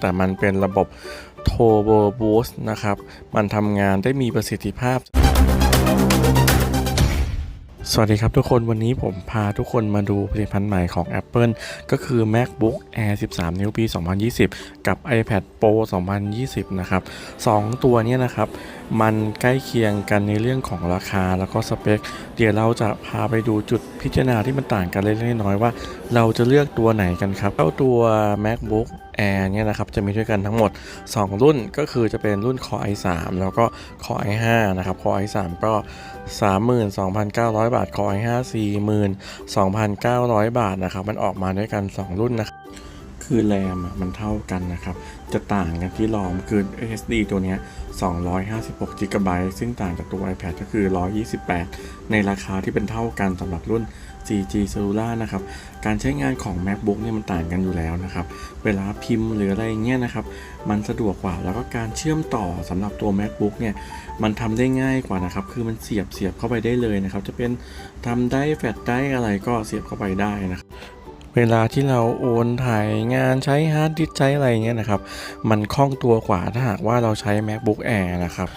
แต่มันเป็นระบบ Turbo Boost นะครับ มันทำงานได้มีประสิทธิภาพ สวัสดีครับทุกคนวันนี้ผมพาทุกคนมาดูผลิตภัณฑ์ใหม่ของ Apple ก็คือ MacBook Air 13 นิ้วปี 2020 กับ iPad Pro 2020 นะครับ 2 ตัวนี้นะครับ มันใกล้เคียงกันในเรื่องของราคาแล้วก็สเปค เดี๋ยวเราจะพาไปดูจุดพิจารณาที่มันต่างกันเล็กน้อยว่า เราจะเลือกตัวไหนกันครับเจ้าตัว MacBook Air เนี่ยนะครับจะมีด้วยกันทั้งหมด 2 รุ่นก็คือจะเป็นรุ่น Core i3 แล้วก็ Core i5 นะครับ Core i3 ก็ 32,900 บาท Core i5 42,900 บาทนะครับมันออกมาด้วยกัน 2 รุ่นนะครับ คือแรมอะมันเท่ากันนะครับ จะต่างกันที่รอมคือ SSD ตัวเนี้ย256 g b ซึ่งต่างจากตัว iPad ก็คือ 128 ในราคาที่เป็นเท่ากันสำหรับรุ่น 4G Cellular นะครับ การใช้งานของ MacBook เนี่ยมันต่างกันอยู่แล้วนะครับ เวลาพิมพ์หรืออะไรเงี้ยนะครับ มันสะดวกกว่า แล้วก็การเชื่อมต่อสำหรับตัว MacBook เนี่ย มันทำได้ง่ายกว่านะครับ คือมันเสียบเสียบเข้าไปได้เลยนะครับ จะเป็นทำได้แฟลชได้อะไรก็เสียบเข้าไปได้นะครับ เวลาที่เราโอนถ่ายงานใช้ฮาร์ดดิสก์ใช้อะไรเงี้ยนะครับ มันคล่องตัวกว่าถ้าหากว่าเราใช้ MacBook Air นะครับ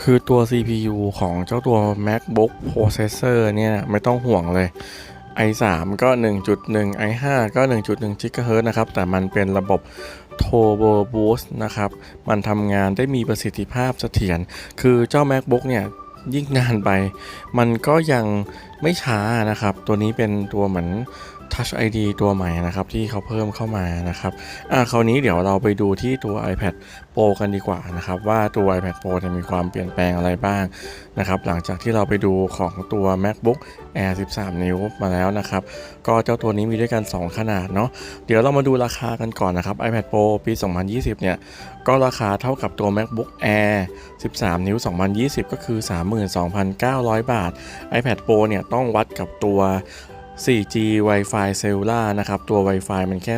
คือตัว CPU ของเจ้าตัว MacBook Processor เนี่ยไม่ต้องห่วงเลย i3 ก็ 1.1 i5 ก็ 1.1 GHz นะครับ แต่มันเป็นระบบ Turbo Boost นะครับ มันทำงานได้มีประสิทธิภาพเสถียร คือเจ้า MacBook เนี่ยยิ่งนานไป มันก็ยังไม่ช้านะครับ ตัวนี้เป็นตัวเหมือน Touch ID ตัวใหม่นะครับที่เขาเพิ่มเข้ามานะครับอ่าคราวนี้เดี๋ยวเราไปดูที่ตัว iPad Pro กันดีกว่านะครับว่าตัว iPad Pro จะมีความเปลี่ยนแปลงอะไรบ้างนะครับหลังจากที่เราไปดูของตัว MacBook Air 13 นิ้วมาแล้วนะครับก็เจ้าตัวนี้มีด้วยกัน 2 ขนาดเนาะเดี๋ยวเรามาดูราคากันก่อนนะครับ iPad Pro ปี 2020 เนี่ยก็ราคาเท่ากับตัว MacBook Air 13 นิ้ว 2020 ก็คือ 32,900 บาท iPad Pro เนี่ยต้องวัดกับตัว 4G Wi-Fi Cellular นะครับ ตัว Wi-Fi มันแค่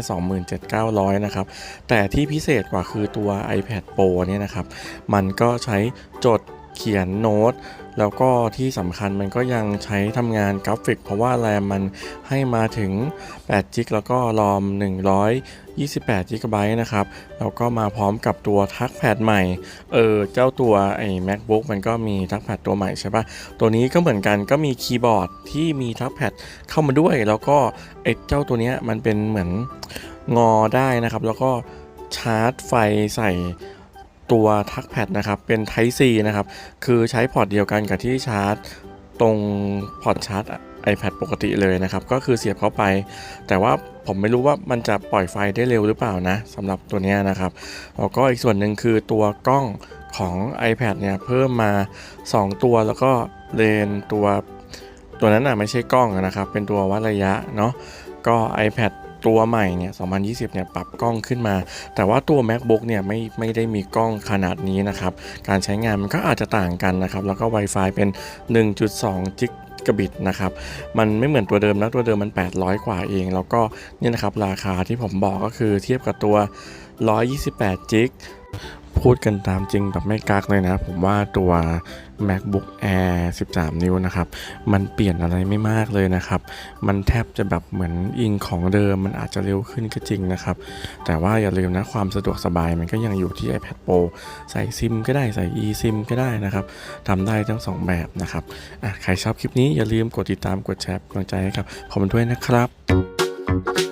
27,900 นะครับ แต่ที่พิเศษกว่าคือตัว iPad Pro เนี่ยนะครับ มันก็ใช้จด เขียนโน้ต แล้วก็ที่สำคัญมันก็ยังใช้ทำงานกราฟิก เพราะว่าแรมมันให้มาถึง8 g b แล้วก็รอม 128 g b นะครับ แล้วก็มาพร้อมกับตัวทักแพดใหม่ เออ เจ้าตัวไอ้ MacBook มันก็มีทักแพดตัวใหม่ใช่ปะตัวนี้ก็เหมือนกันก็มีคีย์บอร์ดที่มีทักแพดเข้ามาด้วย แล้วก็ไอ้เจ้าตัวเนี้ยมันเป็นเหมือนงอได้นะครับ แล้วก็ชาร์จไฟใส่ ตัวทักแพดนะครับ เป็น Type C นะครับ คือใช้พอร์ตเดียวกันกับที่ชาร์จตรงพอร์ตชาร์จ iPad ปกติเลยนะครับ ก็คือเสียบเข้าไป แต่ว่าผมไม่รู้ว่ามันจะปล่อยไฟได้เร็วหรือเปล่านะสำหรับตัวนี้นะครับแล้วก็อีกส่วนหนึ่งคือตัวกล้องของ iPad เนี่ยเพิ่มมา 2 ตัวแล้วก็เลนตัวตัวนั้นอะไม่ใช่กล้องนะครับ เป็นตัววัดระยะเนาะก็ iPad ตัวใหม่เนี่ย 2020 เนี่ย ปรับกล้องขึ้นมา แต่ว่าตัว MacBook เนี่ย ไม่ ไม่ได้มีกล้องขนาดนี้นะครับ การใช้งานมันก็อาจจะต่างกันนะครับ แล้วก็ Wi-Fi เป็น 1.2 จิกะบิตนะครับ มันไม่เหมือนตัวเดิมนะ ตัวเดิมมัน 800 กว่าเอง แล้วก็ เนี่ยนะครับ ราคาที่ผมบอกก็คือเทียบกับตัว 128 จิก พูดกันตามจริงแบบไม่กักเลยนะ ผมว่าตัว MacBook Air 13 นิ้วนะครับ มันเปลี่ยนอะไรไม่มากเลยนะครับ มันแทบจะแบบเหมือนอิงของเดิม มันอาจจะเร็วขึ้นก็จริงนะครับ แต่ว่าอย่าลืมนะความสะดวกสบายมันก็ยังอยู่ที่ iPad Pro ใส่ซิมก็ได้ใส่ eSIM ก็ได้นะครับทำได้ทั้งสองแบบนะครับใครชอบคลิปนี้อย่าลืมกดติดตามกดแชร์กำลังใจให้ครับขอบคุณด้วยนะครับ